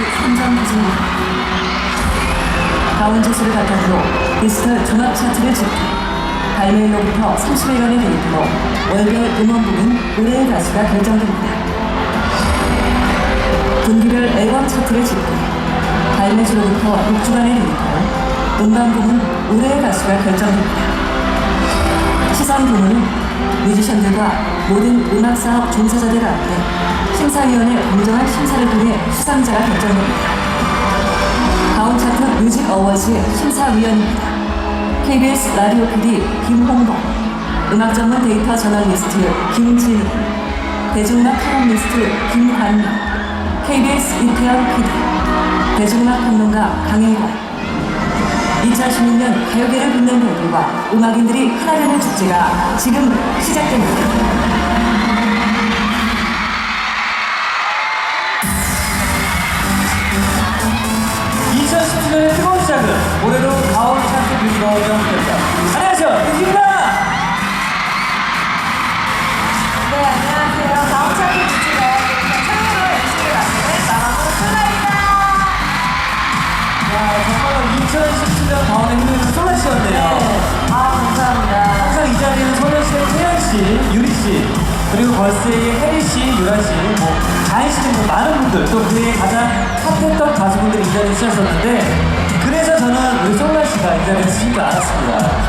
3점 기준입니다. 다운 지수를 바탕으로 디지털 종합 차트를 집계. 발매일로부터 30일간의 데이터로 월별 음원 부분 올해의 가수가 결정됩니다. 분기별 앨범 차트를 집계. 발매 주로부터 6주간의 데이터로 음반 부분 올해의 가수가 결정됩니다. 시상 부문은 뮤지션들과 모든 음악사업 종사자들 앞에 심사위원회 공정한 심사를 통해 수상자가 결정됩니다. 다운 차트 뮤직 어워즈 심사위원입니다. KBS 라디오 PD 김홍범, 음악 전문 데이터 저널리스트 김진우, 대중음악 칼럼니스트 김관명, KBS 이태원 PD, 대중음악 평론가 강일권, 2016년 가요계를 빛낸 배우들과 음악인들이 하나 되는 축제가 지금 시작됩니다. 이 2017년의 뜨거운 시작은 올해로 가을 차트 뮤지컬 정입니다 안녕하세요, 뮤지입니다. 네, 안녕하세요. 차트 맡는 마마무 정말로 2017년 가을에 힘든 솔라 씨였네요. 아, 감사합니다. 항상 이 자리에는 소년 씨의 태연 씨, 유리 씨, 그리고 걸스의 혜리 씨, 유라 씨, 뭐 자인 씨 등등 많은 분들 또 그의 가장 핫했던 가수분들이 이 자리에 쓰셨었는데 그래서 저는 우리 솔라 씨가 이 자리에 쓰신 줄 알았습니다.